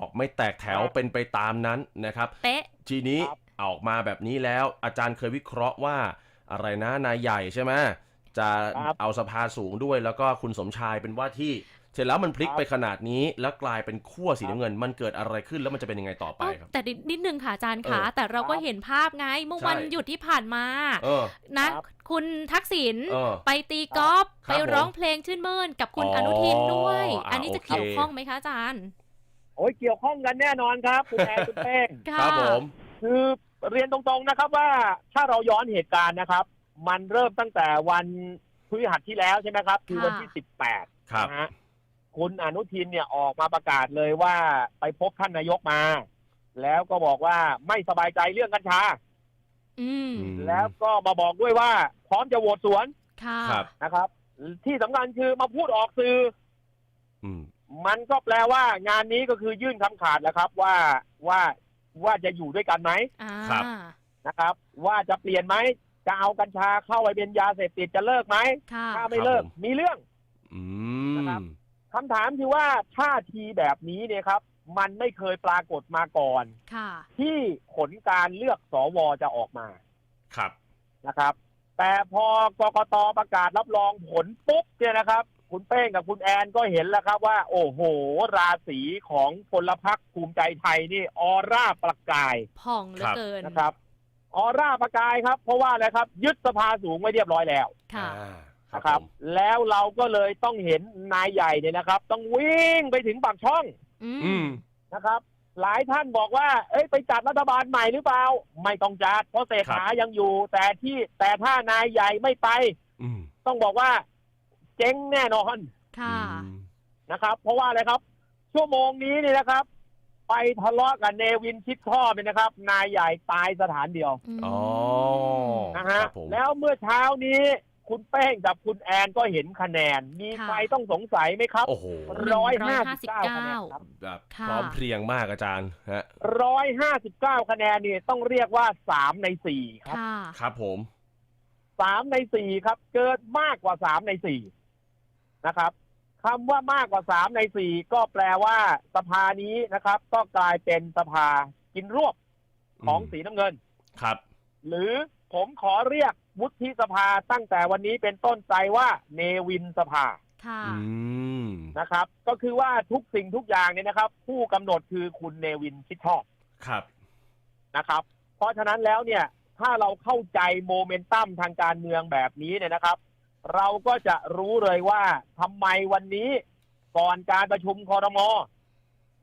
บอกไม่แตกแถวครับเป็นไปตามนั้นนะครับ เป๊ะ ทีนี้ครับออกมาแบบนี้แล้วอาจารย์เคยวิเคราะห์ว่าอะไรนะนายใหญ่ใช่ไหมจะครับเอาสภาสูงด้วยแล้วก็คุณสมชายเป็นว่าที่ เสร็จแล้วมันพลิกครับไปขนาดนี้ แล้วกลายเป็นขั้วสีครับน้ำเงิน มันเกิดอะไรขึ้นแล้วมันจะเป็นยังไงต่อไปเอ้าครับ แต่นิดนิดนึงค่ะอาจารย์คะเออแต่เราก็ครับเห็นภาพไงเมื่อใช่วันหยุดที่ผ่านมาเออนะครับคุณทักษิณเออไปตีกอล์ฟครับไปร้องเพลงชื่นมื่นกับคุณอ๋ออนุทินด้วยอะอันนี้จะโอเคเกี่ยวข้องไหมคะอาจารย์ โอ้ยเกี่ยวข้องกันแน่นอนครับ คุณแอนคุณเป้งค่ะครับผม คือเรียนตรงๆนะครับว่าถ้าเราย้อนเหตุการณ์นะครับ มันเริ่มตั้งแต่วันพฤหัสที่แล้วใช่ไหมครับ คือวันที่สิบแปดครับ นะฮะคุณอนุทินเนี่ยออกมาประกาศเลยว่าไปพบท่านนายกมา แล้วก็บอกว่าไม่สบายใจเรื่องกัญชา อืมอืม แล้วก็มาบอกด้วยว่า พร้อมจะโหวตสวนค่ะ ครับ นะครับ ที่สำคัญคือมาพูดออกสื่ออืม มันก็แปลว่างานนี้ก็คือยื่นคำขาดแล้วครับ ว่าว่าว่าจะอยู่ด้วยกันไหมอ่าครับนะครับ ว่าจะเปลี่ยนไหมจะเอากัญชาเข้าไปเป็นยาเสพติดจะเลิกไหมค่ะถ้าไม่เลิกครับผมมีเรื่องอืนะครับมคำถามคือว่าท่าทีแบบนี้เนี่ยครับ มันไม่เคยปรากฏมาก่อนค่ะที่ผลการเลือกสวจะออกมาครับนะครับ แต่พอกกตประกาศรับรองผลปุ๊บเนี่ยนะครับ คุณเป้งกับคุณแอนก็เห็นแล้วครับว่า โอ้โห ราศีของพลพรรคภูมิใจไทยนี่ออร่าประกายผ่องเหลือเกินนะครับ ออร่าประกายครับ เพราะว่าอะไรครับ ยึดสภาสูงไว้เรียบร้อยแล้วค่ะอ่านะครับผมแล้วเราก็เลยต้องเห็นนายใหญ่เนี่ยนะครับ ต้องวิ่งไปถึงปากช่อง อือืมมนะครับ หลายท่านบอกว่า เอ้ยไปจัดรัฐบาลใหม่หรือเปล่า ไม่ต้องจัดเพราะเศรษฐายังอยู่ แต่ที่แต่ถ้านายใหญ่ไม่ไปอืมต้องบอกว่า เจ๊งแน่นอนค่ะอืมนะครับ เพราะว่าอะไรครับ ชั่วโมงนี้นี่นะครับ ไปทะเลาะกับเนวินชิดชอบเนี่ยนะครับ นายใหญ่ตายสถานเดียวมอ๋อนะคฮะรับผมแล้วเมื่อเช้านี้คุณแป้งกับคุณแอนก็เห็นคะแนน มีค่ะใครต้องสงสัยไหมครับโอ้โหร้อยห้าสิบเก้าคะแนนครับแบบค่ะพร้อมเพรียงมากอาจารย์ฮะร้อยห้าสิบเก้าคะแนนนี่ต้องเรียกว่าสามในสี่ครับค่ะครับผมสามในสี่ครับ เกิดมากกว่าสามในสี่ นะครับคำว่ามากกว่าสามในสี่ก็แปลว่าสภานี้นะครับ ก็กลายเป็นสภากินรวบของอืมสีน้ำเงินครับ หรือผมขอเรียกวุฒิสภาตั้งแต่วันนี้เป็นต้นใจว่าเนวินสภาค่ะอืมนะครับ ก็คือว่าทุกสิ่งทุกอย่างเนี่ยนะครับ ผู้กำหนดคือคุณเนวินชิดชอบครับนะครับ เพราะฉะนั้นแล้วเนี่ย ถ้าเราเข้าใจโมเมนตัมทางการเมืองแบบนี้เนี่ยนะครับ เราก็จะรู้เลยว่าทำไมวันนี้ก่อนการประชุมคอรม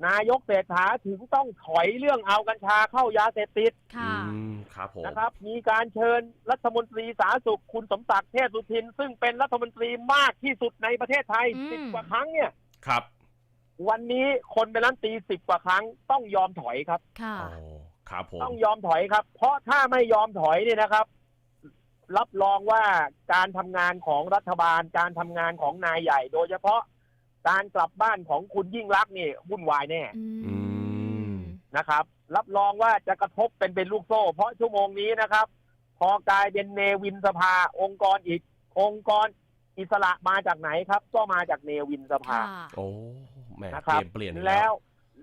นายกเศรษฐาถึงต้องถอยเรื่องเอากัญชาเข้ายาเสพติดค่ะอืมครับผมนะครับ มีการเชิญรัฐมนตรีสาธารณสุขคุณสมศักดิ์เทพสุทิน ซึ่งเป็นรัฐมนตรีมากที่สุดในประเทศไทยอืม สิบกว่าครั้งเนี่ย ครับวันนี้คนเป็นรัฐมนตรีสิบกว่าครั้งต้องยอมถอยครับ ค่ะอ๋อครับผมต้องยอมถอยครับ เพราะถ้าไม่ยอมถอยเนี่ยนะครับ รับรองว่าการทำงานของรัฐบาล การทำงานของนายใหญ่ โดยเฉพาะการกลับบ้านของคุณยิ่งรักษณ์นี่วุ่นวายแน่อือืม นะครับ รับรองว่าจะกระทบเป็นเป็นลูกโซ่ เพราะชั่วโมงนี้นะครับ พอกลายเป็นเนวินสภา องค์กรอีก องค์กรอิสระมาจากไหนครับ ก็มาจากเนวินสภา ค่ะโอ้แหมนะครับเกมเปลี่ยนอีกแล้ว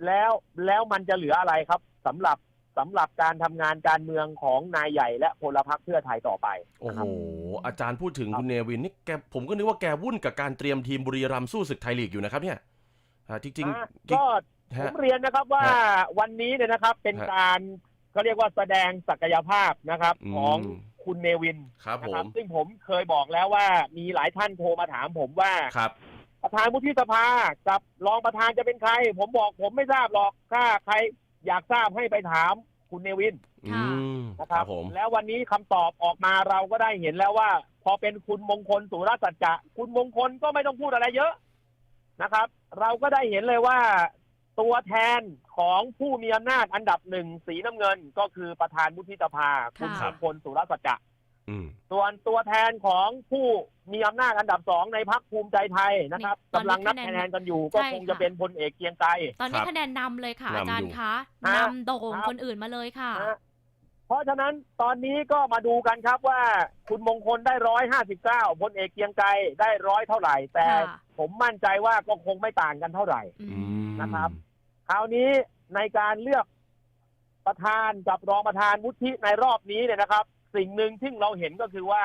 แล้วแล้วมันจะเหลืออะไรครับสำหรับ สำหรับการทำงานการเมืองของนายใหญ่และพลพรรคเพื่อไทยต่อไป โอ้โหครับอาจารย์พูดถึงครับคุณเนวินนี่แกผมก็นึกว่าแกวุ่นกับการเตรียมทีมบุรีรัมย์สู้ศึกไทยลีกอยู่นะครับเนี่ยอ่าจริงอะๆจริงก็ผฮะมเรียนนะครับว่าฮะวันนี้เนี่ยนะครับเป็นฮะการเขาเรียกว่าแสดงศักยภาพนะครับอืมของคุณเนวินครับนะผครับมซึ่งผมเคยบอกแล้วว่ามีหลายท่านโทรมาถามผมว่าครับประธานวุฒิสภากับรองประธานจะเป็นใคร ผมบอกผมไม่ทราบหรอกถ้าใคร อยากทราบให้ไปถามคุณเนวินอืมนะคครัรับบผม แล้ววันนี้คำตอบออกมาเราก็ได้เห็นแล้วว่า พอเป็นคุณมงคลสุรสัจจะคุณมงคลก็ไม่ต้องพูดอะไรเยอะนะครับ เราก็ได้เห็นเลยว่า ตัวแทนของผู้มีอำนาจอันดับหนึ่งสีน้ำเงินก็คือประธานวุฒิสภาคุณค่ะมงคลสุรสัจจะอืม ส่วนตัวแทนของผู้มีอำนาจอันดับสองในพักภูมิใจไทยนะครับนี่ตอนนี้กำลังนับคะแนนคะแนนกันอยู่ก็ใช่คงจะค่ะเป็นพลเอกเกรียงไกรตอนนี้ครับคะแนนนำเลยค่ะนำอาจารอยู่ย์คะฮะนำโด่งครับคนอื่นมาเลยค่ะนะฮะเพราะฉะนั้นตอนนี้ก็มาดูกันครับว่าคุณมงคลได้ร้อยห้าสิบเก้าพลเอกเกรียงไกรได้ร้อยเท่าไหร่ แต่ค่ะผมมั่นใจว่าก็คงไม่ต่างกันเท่าไหร่อือืมมนะครับ คราวนี้ในการเลือกประธานกับรองประธานวุฒิในรอบนี้เนี่ยนะครับ สิ่งหนึ่งที่เราเห็นก็คือว่า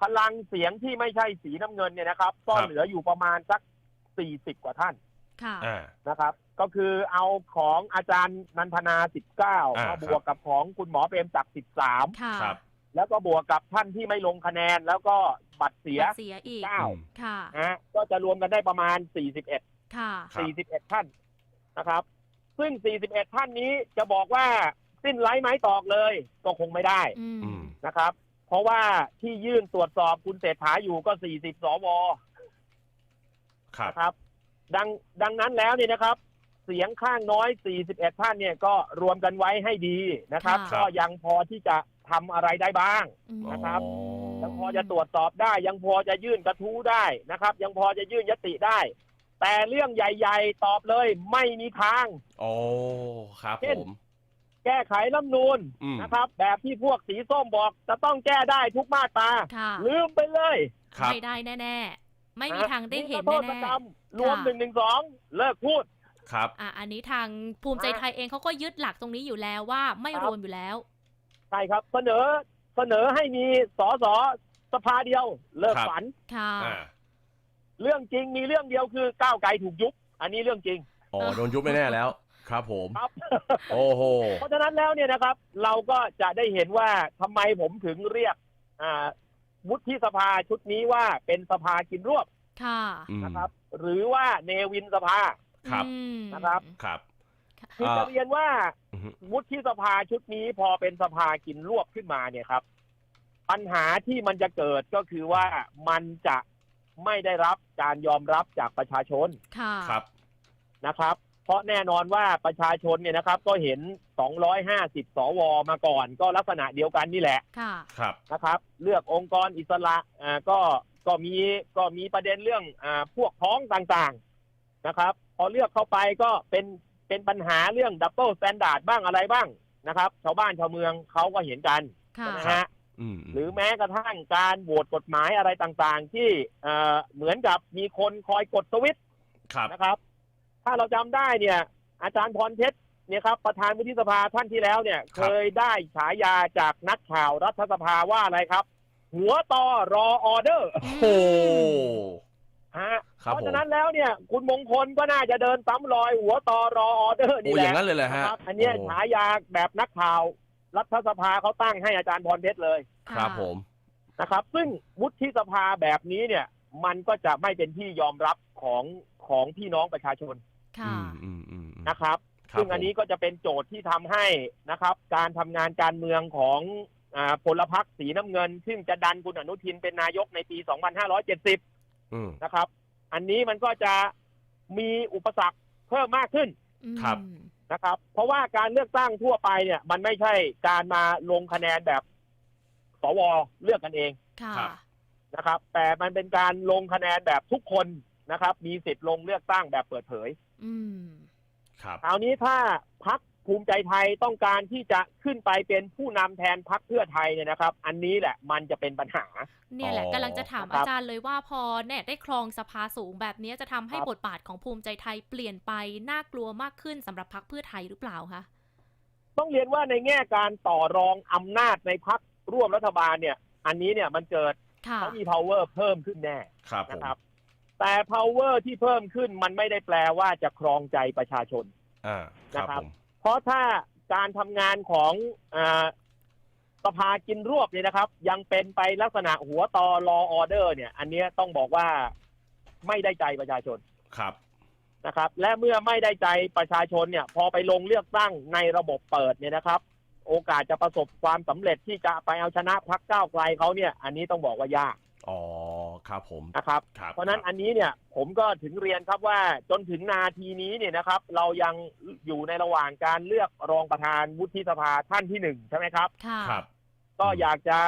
พลังเสียงที่ไม่ใช่สีน้ำเงินเนี่ยนะครับ ก็ครับเหลืออยู่ประมาณสักสี่สิบกว่าท่านค่ะอ่านะครับ ก็คือเอาของอาจารย์นันทนาสิบเก้าอ่ามาบวกกับของคุณหมอเปรมศักดิ์สิบสามค่ะครับแล้วก็บวกกับท่านที่ไม่ลงคะแนนแล้วก็บัตรเสียเสียอีกเก้าอืมค่ะนะฮะก็จะรวมกันได้ประมาณสี่สิบเอ็ดค่ะครับ41ท่านนะครับ ซึ่ง41ท่านนี้จะบอกว่า สิ้นไร้ไม้ตอกเลย ก็คงไม่ได้อืมอืมนะครับ เพราะว่าที่ยื่นตรวจสอบคุณเศรษฐาอยู่ก็40สวครับนะครับ ดังดังนั้นแล้วเนี่ยนะครับ เสียงข้างน้อย 41 ท่านเนี่ยก็รวมกันไว้ให้ดีนะครับ ค่ะ ก็ยังพอที่จะทำอะไรได้บ้าง อืม นะครับอ๋อยังพอจะตรวจสอบได้ ยังพอจะยื่นกระทู้ได้นะครับ ยังพอจะยื่นยติได้ แต่เรื่องใหญ่ ๆ ตอบเลยไม่มีทาง โอ้ครับเช่ผนม แก้ไขรัฐธรรมนูญอืม นะครับ แบบที่พวกสีส้มบอกจะต้องแก้ได้ทุกมาตราค่ะ ลืมไปเลยครับ ไม่ได้แน่ ๆ ไม่มีทางได้เห็นโทษแน่กรรมรวมค่ะ หนึ่งหนึ่งสองเลิกพูด ครับ ๆอะอันนี้ทางภูมิใจไทยเองเขาก็ยึดหลักตรงนี้อยู่แล้วว่าไม่ครับรวมอยู่แล้ว ใช่ครับเสนอเสนอให้มีสอสอสภาเดียว เลิกครับ ฝัน ค่ะ อ่าเรื่องจริงมีเรื่องเดียวคือก้าวไกลถูกยุบ อันนี้เรื่องจริง อ๋อโดนยุบแน่ๆแล้ว ครับผม ครับ โอ้โห เพราะฉะนั้นแล้วเนี่ยนะครับ เราก็จะได้เห็นว่าทำไมผมถึงเรียกอ่าวุฒิสภาชุดนี้ว่าเป็นสภากินรวบค่ะอืม นะครับ หรือว่าเนวินสภา ครับ อืม นะครับ ครับ คืออ่าจะเรียนว่า อือฮึวุฒิสภาชุดนี้พอเป็นสภากินรวบขึ้นมาเนี่ยครับ ปัญหาที่มันจะเกิดก็คือว่ามันจะไม่ได้รับการยอมรับจากประชาชนค่ะ ครับ นะครับเพ ราะแน่นอนว่าประชาชนเนี่ยนะครับ ก็เห็น 250 สว มาก่อน ก็ลักษณะเดียวกันนี่แหละค่ะ ครับ นะครับ เลือกองค์กรอิสระอ่าก็ก็มีก็มีประเด็นเรื่องอ่าพวกพ้องต่างๆนะครับ พอเลือกเข้าไปก็เป็นเป็นปัญหาเรื่องดับเบิลสแตนดาร์ดบ้างอะไรบ้างนะครับ ชาวบ้านชาวเมืองเขาก็เห็นกันค่ะ นะฮะ อืมหรือแม้กระทั่งการโหวตกฎหมายอะไรต่างๆ ที่เอ่อเหมือนกับมีคนคอยกดสวิตช์ครับ นะครับ ถ้าเราจำได้เนี่ย อาจารย์พรเพชรเนี่ยครับประธานวุฒิสภาท่านที่แล้วเนี่ย เคยได้ฉายาจากนักข่าวรัฐสภาว่าอะไรครับ หัวต่อรอออเดอร์โอ้โหฮะครับเพราะฉะผมนั้นแล้วเนี่ย คุณมงคลก็น่าจะเดินซ้ำรอยหัวต่อรอออเดอร์โอ้นี่อแหย่าละงนั้นเลยแหละนะฮะครับอันเนี้ยโฉายาแบบนักข่าวรัฐสภาเขาตั้งให้อาจารย์พรเพชรเลย ครับผมนะครับ ซึ่งวุฒิสภาแบบนี้เนี่ย มันก็จะไม่เป็นที่ยอมรับของของพี่น้องประชาชน ค่ะอืมอืมอืมอืมนะครับครับ ซึ่งอันนี้ก็จะเป็นโจทย์ที่ทำให้นะครับ การทำงานการเมืองของอาพลพรรคสีน้ำเงิน ซึ่งจะดันคุณอนุทินเป็นนายกในปี 2570อืมนะครับ อันนี้มันก็จะมีอุปสรรคเพิ่มมากขึ้นครับอืมนะครับ เพราะว่าการเลือกตั้งทั่วไปเนี่ย มันไม่ใช่การมาลงคะแนนแบบสวเลือกกันเองค่ะครับนะครับ แต่มันเป็นการลงคะแนนแบบทุกคนนะครับ มีสิทธิ์ลงเลือกตั้งแบบเปิดเผย อืมครับคราวนี้ถ้าพักภูมิใจไทยต้องการที่จะขึ้นไปเป็นผู้นำแทนพักเพื่อไทยเนี่ยนะครับ อันนี้แหละมันจะเป็นปัญหา เนี่ยแหละอ๋อกำลังจะถามนะครับอาจารย์เลยว่าพอเนี่ยได้ครองสภาสูงแบบนี้จะทำให้ครับบทบาทของภูมิใจไทยเปลี่ยนไปน่ากลัวมากขึ้นสำหรับพักเพื่อไทยหรือเปล่าคะต้องเรียนว่าในแง่การต่อรองอำนาจในพักร่วมรัฐบาลเนี่ย อันนี้เนี่ยมันเกิดค่ะเขามี power เพิ่มขึ้นแน่ครับผมนะครับ แต่ power ที่เพิ่มขึ้นมันไม่ได้แปลว่าจะครองใจประชาชนอ่าครับนะครับผมเพราะถ้าการทำงานของอาสภากินรวบเนี่ยนะครับ ยังเป็นไปลักษณะหัวตอรอออเดอร์ เนี่ย อันเนี้ยต้องบอกว่าไม่ได้ใจประชาชนครับนะครับ และเมื่อไม่ได้ใจประชาชนเนี่ย พอไปลงเลือกตั้งในระบบเปิดเนี่ยนะครับ โอกาสจะประสบความสำเร็จที่จะไปเอาชนะพรรคก้าวไกลเขาเนี่ย อันนี้ต้องบอกว่ายากอ๋อ ครับผมนะครับครับเพราะฉะนั้นอันนี้เนี่ยผมก็ถึงเรียนครับว่าจนถึงนาทีนี้เนี่ยนะครับ เรายังอยู่ในระหว่างการเลือกรองประธานวุฒิสภาท่านที่หนึ่งใช่ไหมครับค่ะครับ ก็อยากจะ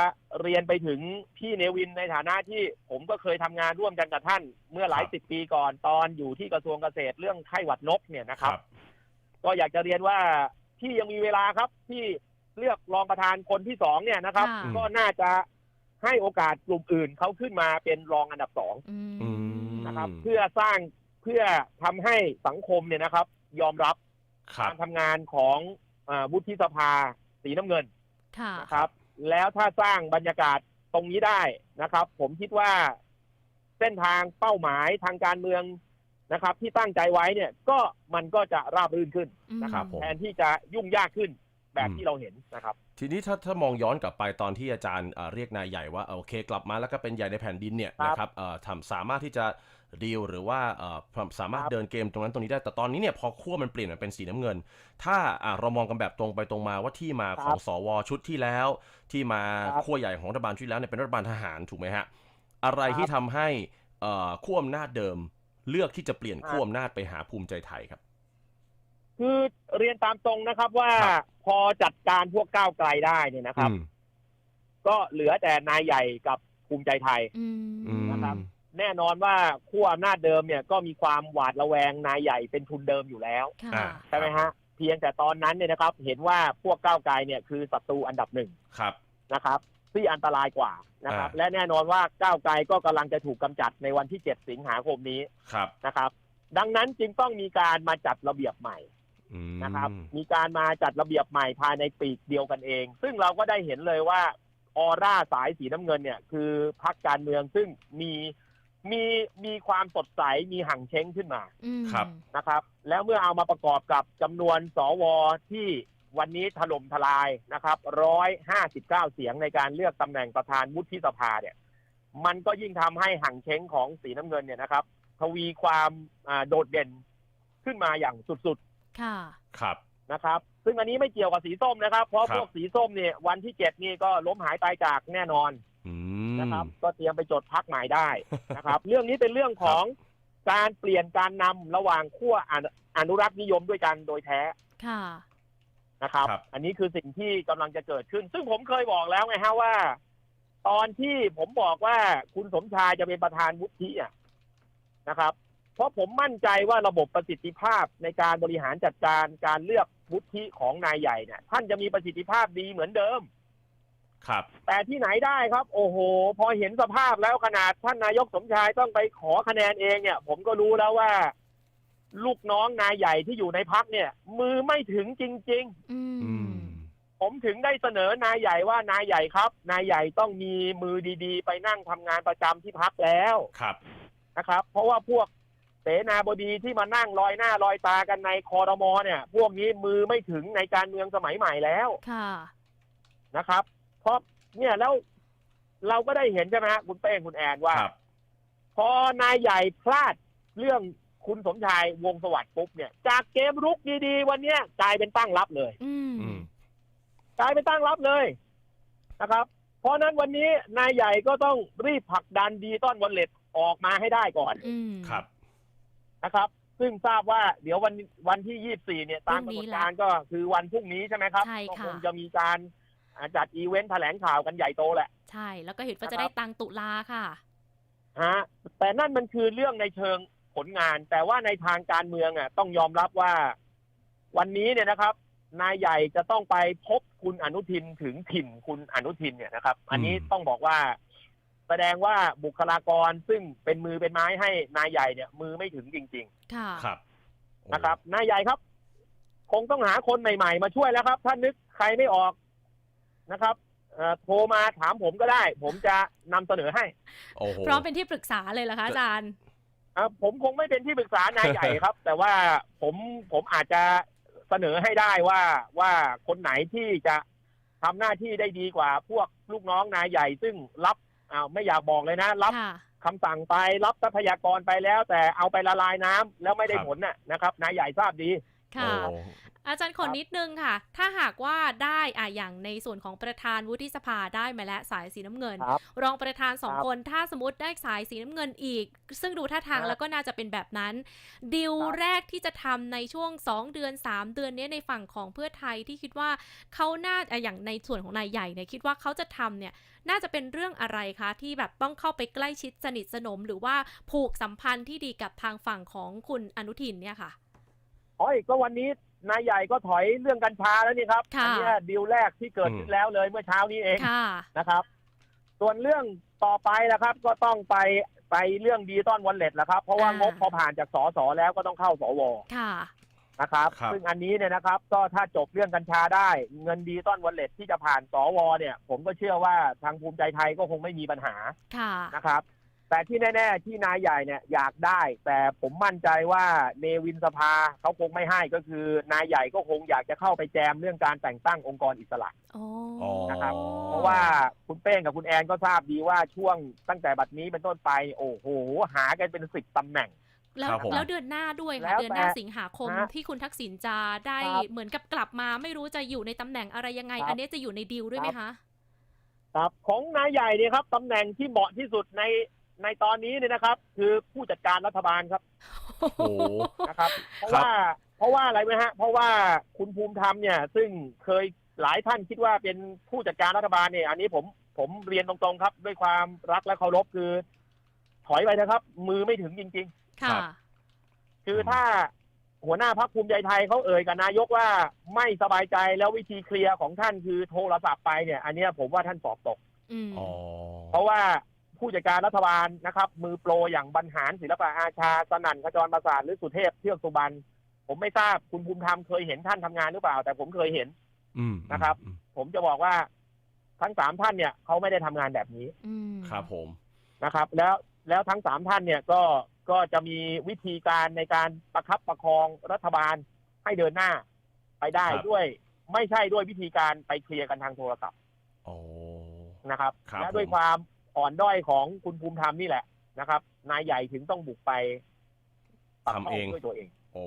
เรียนไปถึงพี่เนวินในฐานะที่ผมก็เคยทำงานร่วมกันกับท่าน เมื่อหลายครับสิบปีก่อนตอนอยู่ที่กระทรวงเกษตรเรื่องไข้หวัดนกเนี่ยนะคครัรับบก็อยากจะเรียนว่าที่ยังมีเวลาครับที่เลือกรองประธานคนที่สองเนี่ยนะครับค่ะก็น่าจะ ให้โอกาสกลุ่มอื่นเขาขึ้นมาเป็นรองอันดับสองอืมอืมนะครับ เพื่อสร้างเพื่อทำให้สังคมเนี่ยนะครับ ยอมรับครับการทำงานของอาวุฒิสภาสีน้ำเงินค่ะนะครับ แล้วถ้าสร้างบรรยากาศตรงนี้ได้นะครับ ผมคิดว่าเส้นทางเป้าหมายทางการเมืองนะครับ ที่ตั้งใจไว้เนี่ยก็มันก็จะราบรื่นขึ้นนะครับผมแทนที่จะยุ่งยากขึ้นแบบอืมที่เราเห็นนะครับ ทีนี้ถ้าถ้ามองย้อนกลับไปตอนที่อาจารย์เอ่อเรียกนายใหญ่ว่าเอ่อโอเค กลับมาแล้วก็เป็นใหญ่ในแผ่นดินเนี่ยครับนะครับเอ่อทำสามารถที่จะดีลหรือว่าเอ่อสามารถครับเดินเกมตรงนั้นตรงนี้ได้ แต่ตอนนี้เนี่ยพอขั้วมันเปลี่ยนมาเป็นสีน้ำเงิน ถ้าอะเรามองกันแบบตรงไปตรงมาว่าที่มาของสวชุดที่แล้ว ที่มาครับขั้วใหญ่ของรัฐบาลชุดที่แล้วเนี่ยเป็นรัฐบาลทหารถูกไหมฮะอะไรที่ทำให้เอ่อขั้วอำนาจเดิมเลือกที่จะเปลี่ยนขั้วอำนาจไปหาภูมิใจไทยครับ คือเรียนตามตรงนะครับว่าครับพอจัดการพวกก้าวไกลได้เนี่ยนะครับอืมก็เหลือแต่นายใหญ่กับภูมิใจไทยอืมอืมนะครับ แน่นอนว่าขั้วอำนาจเดิมเนี่ย ก็มีความหวาดระแวงนายใหญ่เป็นทุนเดิมอยู่แล้วค่ะอ่าใช่ไหมฮะเพียงแต่ตอนนั้นเนี่ยนะครับ เห็นว่าพวกก้าวไกลเนี่ยคือศัตรูอันดับหนึ่งครับนะครับที่อันตรายกว่านะครับอ่าและแน่นอนว่าก้าวไกลก็กำลังจะถูกกำจัดในวันที่ 7 สิงหาคมนี้ครับนะครับ ดังนั้นจึงต้องมีการมาจัดระเบียบใหม่อืม นะครับ มีการมาจัดระเบียบใหม่ภายในปีกเดียวกันเอง ซึ่งเราก็ได้เห็นเลยว่าออร่าสายสีน้ำเงินเนี่ย คือพรรคการเมืองซึ่งมีมีมีความสดใสมีห่างเช้งขึ้นมาอืมครับนะครับ แล้วเมื่อเอามาประกอบกับจำนวนสวที่วันนี้ถล่มทลายนะครับร้อยห้าสิบเก้าเสียงในการเลือกตำแหน่งประธานวุฒิสภาเนี่ย มันก็ยิ่งทำให้ห่างเช้งของสีน้ำเงินเนี่ยนะครับ ทวีความอ่าโดดเด่นขึ้นมาอย่างสุดๆ ค่ะครับนะครับ ซึ่งอันนี้ไม่เกี่ยวกับสีส้มนะครับ เพราะครับพวกสีส้มเนี่ยวันที่เจ็ดนี่ก็ล้มหายตายจากแน่นอนอืมนะครับ ก็เตรียมไปจดพักใหม่ได้นะครับ เรื่องนี้เป็นเรื่องของการเปลี่ยนการนำระหว่างขั้วอนุอนุรักษ์นิยมด้วยกันโดยแท้ค่ะนะครับครับอันนี้คือสิ่งที่กำลังจะเกิดขึ้น ซึ่งผมเคยบอกแล้วไงฮะว่า ตอนที่ผมบอกว่าคุณสมชายจะเป็นประธานวุฒิอะนะครับ เพราะผมมั่นใจว่าระบบประสิทธิภาพในการบริหารจัดการการเลือกวุฒิของนายใหญ่เนี่ยท่านจะมีประสิทธิภาพดีเหมือนเดิม ครับ แต่ที่ไหนได้ครับ โอ้โห พอเห็นสภาพแล้วขนาดท่านนายกสมชายต้องไปขอคะแนนเองเนี่ย ผมก็รู้แล้วว่า ลูกน้องนายใหญ่ที่อยู่ในพักเนี่ย มือไม่ถึงจริง ๆ อือืมมผมถึงได้เสนอนายใหญ่ว่านายใหญ่ครับ นายใหญ่ต้องมีมือดีๆ ไปนั่งทำงานประจำที่พักแล้วครับ นะครับ เพราะว่าพวก เสนาบดีที่มานั่งลอยหน้าลอยตากันในคอรมอเนี่ย พวกนี้มือไม่ถึงในการเมืองสมัยใหม่แล้วค่ะนะครับ เพราะเนี่ยแล้วเราก็ได้เห็นใช่ไหมฮะคุณเป้งคุณแอนว่าครับพอนายใหญ่พลาดเรื่องคุณสมชายวงศ์สวัสดิ์ปุ๊บเนี่ย จากเกมรุกดีๆ วันเนี้ยกลายเป็นตั้งรับเลยอืมอืมกลายเป็นตั้งรับเลยนะครับ เพราะฉะนั้นวันนี้นายใหญ่ก็ต้องรีบผลักดันดีต้อนวอลเล็ตออกมาให้ได้ก่อนอืมครับ นะครับ ซึ่งทราบว่าเดี๋ยววันวันที่ยี่สี่เนี่ยตามพรุ่กำงหนี้นดละการก็คือวันพรุ่งนี้ใช่ไหมครับใช่ก็ค่ะคงจะมีการอ่าจัดอีเวนต์แถลงข่าวกันใหญ่โตแหละ ใช่ แล้วก็เห็นว่านะครับจะได้ตังค์ตุลาค่ะฮะแต่นั่นมันคือเรื่องในเชิงผลงาน แต่ว่าในทางการเมืองอะ ต้องยอมรับว่า วันนี้เนี่ยนะครับ นายใหญ่จะต้องไปพบคุณอนุทินถึงถิ่นคุณอนุทินเนี่ยนะครับ อันนี้อืมต้องบอกว่า แสดงว่าบุคลากรซึ่งเป็นมือเป็นไม้ให้นายใหญ่เนี่ย มือไม่ถึงจริง ค่ะ ครับๆ นะครับ นายใหญ่ครับ คงต้องหาคนใหม่ ๆ มาช่วยแล้วครับ ถ้านึกใครไม่ออกนะครับเอ่อโทรมาถามผมก็ได้ ผมจะนำเสนอให้โอ้โห พร้อมเป็นที่ปรึกษาเลยเหรอคะอาจารย์อะผมคงไม่เป็นที่ปรึกษานายใหญ่ครับ แต่ว่าผมผมอาจจะเสนอให้ได้ว่าว่าคนไหนที่จะทำหน้าที่ได้ดีกว่าพวกลูกน้องนายใหญ่ ซึ่งรับ อ้าวไม่อยากบอกเลยนะ รับค่ะคำสั่งไปรับทรัพยากรไปแล้ว แต่เอาไปละลายน้ำแล้วไม่ได้ครับผลน่ะนะครับนายใหญ่ทราบดี ค่ะโอ้อาจารย์ขอนิดนึงค่ะ ถ้าหากว่าได้อะอย่างในส่วนของประธานวุฒิสภาได้มาแล้วสายสีน้ำเงินครับรองประธานสองครับคนถ้าสมมติได้สายสีน้ำเงินอีก ซึ่งดูท่าทางครับแล้วก็น่าจะเป็นแบบนั้นดิวครับแรกที่จะทำในช่วง 2 เดือน 3 เดือนเนี้ยในฝั่งของเพื่อไทยที่คิดว่าเขาน่าอะอย่างในส่วนของนายใหญ่เนี่ยคิดว่าเขาจะทำเนี่ยน่าจะเป็นเรื่องอะไรคะ ที่แบบต้องเข้าไปใกล้ชิดสนิทสนม หรือว่าผูกสัมพันธ์ที่ดีกับทางฝั่งของคุณอนุทินเนี่ยค่ะ อ๋อก็วันนี้นายใหญ่ก็ถอยเรื่องกัญชาแล้วนี่ครับค่ะอัเนี้ยดีลแรกที่เกิดขึ้นแล้วเลยเมื่อเช้านี้เองค่ะนะครับ ส่วนเรื่องต่อไปนะครับ ก็ต้องไปไปเรื่องดีต้อนวอลเล็ตแหละครับ เพราะว่าอ่างงบพอผ่านจากสสแล้วก็ต้องเข้าสวค่ะนะครับครับ ซึ่งอันนี้เนี่ยนะครับ ก็ถ้าจบเรื่องกัญชาได้เงินดีต้อนวันเล็ตที่จะผ่านสวเนี่ย ผมก็เชื่อว่าทางภูมิใจไทยก็คงไม่มีปัญหาค่ะนะครับ แต่ที่แน่ ๆ ที่นายใหญ่เนี่ยอยากได้ แต่ผมมั่นใจว่าเนวินสภาเขาคงไม่ให้ก็คือนายใหญ่ก็คงอยากจะเข้าไปแจมเรื่องการแต่งตั้งองค์กรอิสระโอ้อ๋อนะครับเพราะว่าคุณเป้งกับคุณแอนก็ทราบดีว่าช่วงตั้งแต่บัดนี้เป็นต้นไป โอ้โห หากันเป็นสิบตำแหน่งแล้วครับผมแล้วเดือนหน้าด้วยแล้ค่ะวเดือนหน้าแต่สิงหาคมฮะที่คุณทักษิณจะได้ครับเหมือนกับกลับมา ไม่รู้จะอยู่ในตำแหน่งอะไรยังไงครับอันนี้จะอยู่ในดีลด้วยไหมครับคะ ครับของนายใหญ่เนี่ยครับตำแหน่งที่เหมาะที่สุดใน ในตอนนี้เนี่ยนะครับ คือผู้จัดการรัฐบาลครับโอ้โห นะครับ เพราะครับ ว่าเพราะว่าอะไรไหมฮะ เพราะว่าคุณภูมิธรรมเนี่ย ซึ่งเคยหลายท่านคิดว่าเป็นผู้จัดการรัฐบาลเนี่ย อันนี้ผมผมเรียนตรงๆครับ ด้วยความรักและเคารพคือ ถอยไปนะครับ มือไม่ถึงจริง ค่ะๆคือถ้าหัวหน้าพักภูมิใจไทยเขาเอ่ยกับนายกว่าไม่สบายใจแล้ววิธีเคลียร์ของท่านคือโทรศัพท์ไปเนี่ย อันเนี้ยผมว่าท่านสอบตก อืม อ๋อ เพราะว่า ผู้จัดการรัฐบาลนะครับ มือโปรอย่างบรรหารศิลปะอาชา สนั่นขจรประสาทหรือสุเทพเทือกสุบรรณผมไม่ทราบคุณภูมิธรรมเคยเห็นท่านทำงานหรือเปล่า แต่ผมเคยเห็นอืมนะครับอืมผมจะบอกว่าทั้งสามท่านเนี่ยเขาไม่ได้ทำงานแบบนี้อืมครับผมนะครับ แล้วแล้วทั้งสามท่านเนี่ยก็ก็จะมีวิธีการในการประคับประคองรัฐบาลให้เดินหน้าไปได้ครับด้วย ไม่ใช่ด้วยวิธีการไปเคลียร์กันทางโทรศัพท์โอ้นะครับครับ และด้วยผมความ อ่อนด้อยของคุณภูมิธรรมนี่แหละนะครับ นายใหญ่ถึงต้องบุกไปปรับทำเองข้ด้วยตัวเอง โอ้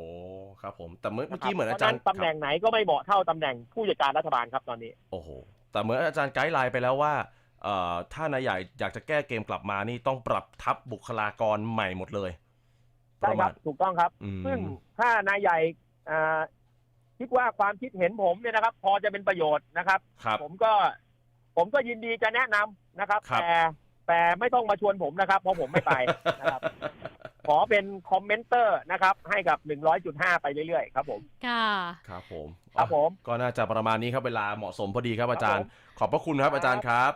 ครับ ผมแต่เมื่อเมื่นะอครับกี้เหมือนเพอาราะจาฉะรนั้ย์นตำแหน่งไหนก็ไม่เหมาะเท่าตำแหน่งผู้จัดการรัฐบาลครับตอนนี้ โอ้โหแต่เหมือนอาจารย์ไกด์ไลน์ไปแล้วว่าเอ่อถ้านายใหญ่อยากจะแก้เกมกลับมานี่ต้องปรับทัพบุคลากรใหม่หมดเลยใช่ครับถูกต้องครับอืมซึ่งถ้านายใหญ่อ่าคิดว่าความคิดเห็นผมเนี่ยนะครับ พอจะเป็นประโยชน์นะครับครับผมก็ ผมก็ยินดีจะแนะนำนะครับ ครับ แต่แต่ไม่ต้องมาชวนผมนะครับ เพราะผมไม่ไปนะครับ ขอเป็นคอมเมนเตอร์นะครับ ให้กับ 100.5 ไปเรื่อยๆ ครับผม ค่ะ ครับผมครับผม ก็น่าจะประมาณนี้ครับเวลาเหมาะสมพอดีครับอาจารย์ครับผมขอบพระคุณครับอาจารย์ครับ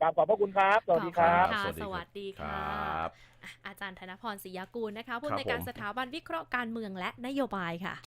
กราบขอบพระคุณครับ สวัสดีครับค่ะสวัสดีสวัสดีครค่ะับ อะอาจารย์ธนพรศรียากูลนะคะผู้ครับอำนวยการผม สถาบันวิเคราะห์การเมืองและนโยบายค่ะ